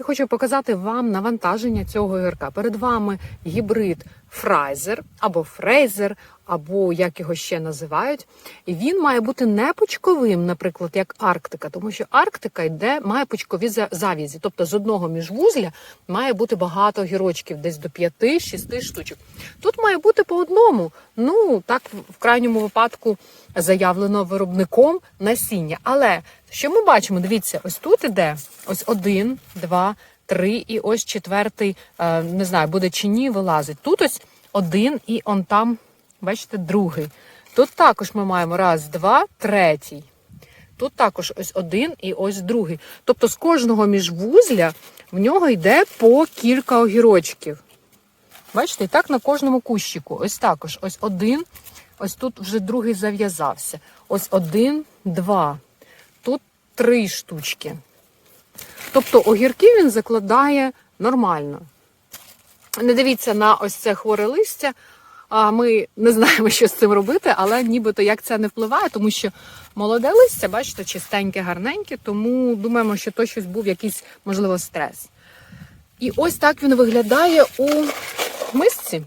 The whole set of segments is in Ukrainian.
І хочу показати вам навантаження цього гірка. Перед вами гібрид Фрайзер або Фрейзер, або як його ще називають. І він має бути не пучковим, наприклад, як Арктика, тому що Арктика йде, має пучкові за- завязі. Тобто з одного міжвузля має бути багато гірочків, десь до 5-6 штучок. Тут має бути по одному. Ну так в крайньому випадку заявлено виробником насіння. Але що ми бачимо? Дивіться, ось тут іде ось один, два, три, і ось четвертий, е, не знаю, буде чи ні, вилазить. Тут ось один, і он там, бачите, другий. Тут також ми маємо раз, два, третій. Тут також ось один і ось другий. Тобто з кожного міжвузля в нього йде по кілька огірочків. Бачите, і так на кожному кущику. Ось також. Ось один, ось тут вже другий зав'язався. Ось один, два. Три штучки. Тобто огірки він закладає нормально. Не дивіться на ось це хворе листя. А ми не знаємо, що з цим робити, але нібито як це не впливає, тому що молоде листя, бачите, чистеньке, гарненьке, тому думаємо, що то щось був якийсь, можливо, стрес. І ось так він виглядає у мисці.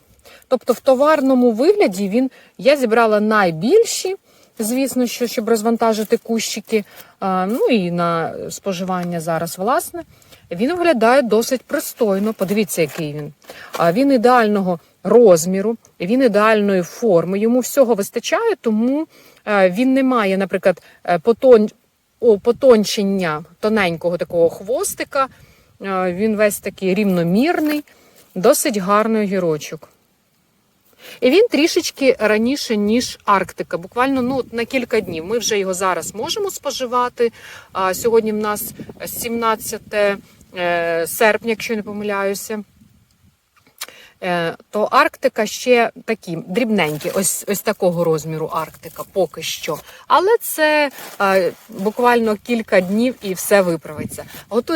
Тобто в товарному вигляді він я зібрала найбільші, звісно, що щоб розвантажити кущики, ну і на споживання зараз, власне. Він виглядає досить пристойно. Подивіться, який він. Він ідеального розміру, він ідеальної форми. Йому всього вистачає, тому е, він не має, наприклад, е, потон... о, потончення тоненького такого хвостика. Е, Він весь такий рівномірний, досить гарний огірочок. І він трішечки раніше, ніж Арктика, буквально ну, на кілька днів. Ми вже його зараз можемо споживати. А сьогодні в нас 17 е, серпня, якщо не помиляюся. Е, То Арктика ще такі дрібненькі, ось ось такого розміру Арктика поки що. Але це е, буквально кілька днів і все виправиться. Готуємо.